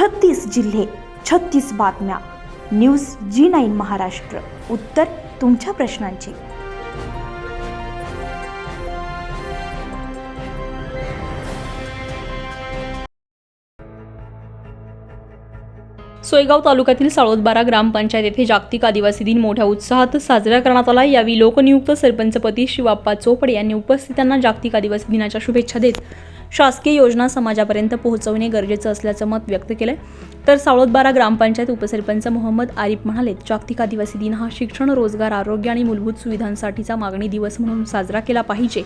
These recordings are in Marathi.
छत्तीस जिल्हे छत्तीस बातम्या. News G nine Maharashtra. उत्तर तुमच्या प्रश्नांची. सोयगाव तालुक्यातील साळोदबारा ग्रामपंचायत येथे जागतिक आदिवासी दिन मोठ्या उत्साहात साजरा करण्यात आला. यावेळी लोकनियुक्त सरपंचपती शिवाप्पा चोपडे यांनी उपस्थितांना जागतिक आदिवासी दिनाच्या शुभेच्छा देत शासकीय योजना समाजापर्यंत पोहोचवणे गरजेचं असल्याचं मत व्यक्त केलंय. तर साळोदबारा ग्रामपंचायत उपसरपंच मोहम्मद आरिफ म्हणाले जागतिक आदिवासी दिन हा शिक्षण रोजगार आरोग्य आणि मूलभूत सुविधांसाठीचा मागणी दिवस म्हणून साजरा केला पाहिजे.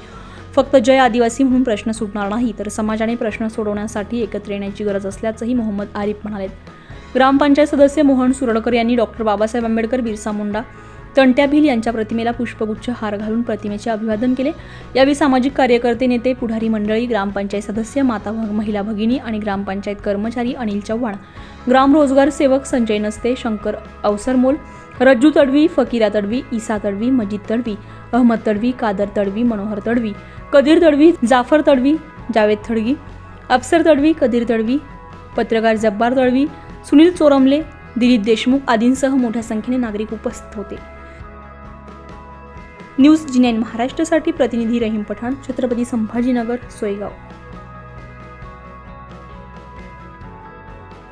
फक्त जय आदिवासी म्हणून प्रश्न सुटणार नाही तर समाजाने प्रश्न सोडवण्यासाठी एकत्र येण्याची गरज असल्याचंही मोहम्मद आरिफ म्हणाले ग्रामपंचायत सदस्य मोहन सुरडकर यांनी डॉक्टर बाबासाहेब आंबेडकर बिरसा मुंडा तंट्या भिल यांच्या प्रतिमेला पुष्पगुच्छ हार घालून प्रतिमेचे अभिवादन केले. यावेळी सामाजिक कार्यकर्ते नेते पुढारी मंडळी ग्रामपंचायत सदस्य माता भग महिला भगिनी आणि ग्रामपंचायत कर्मचारी अनिल चव्हाण. ग्राम रोजगार सेवक संजय नसते शंकर अवसरमोल रज्जू तडवी फकीरा तडवी ईसा तडवी मजीद तडवी अहमद तडवी कादर तडवी मनोहर तडवी कदीर तडवी जाफर तडवी जावेद थडगी अफसर तडवी कदीर तडवी पत्रकार जब्बार तळवी सुनील चोरमले दिलीप देशमुख आदींसह मोठ्या संख्येने नागरिक उपस्थित होते. न्यूज जिनेन महाराष्ट्रासाठी प्रतिनिधी रहीम पठाण छत्रपती संभाजीनगर सोयगाव.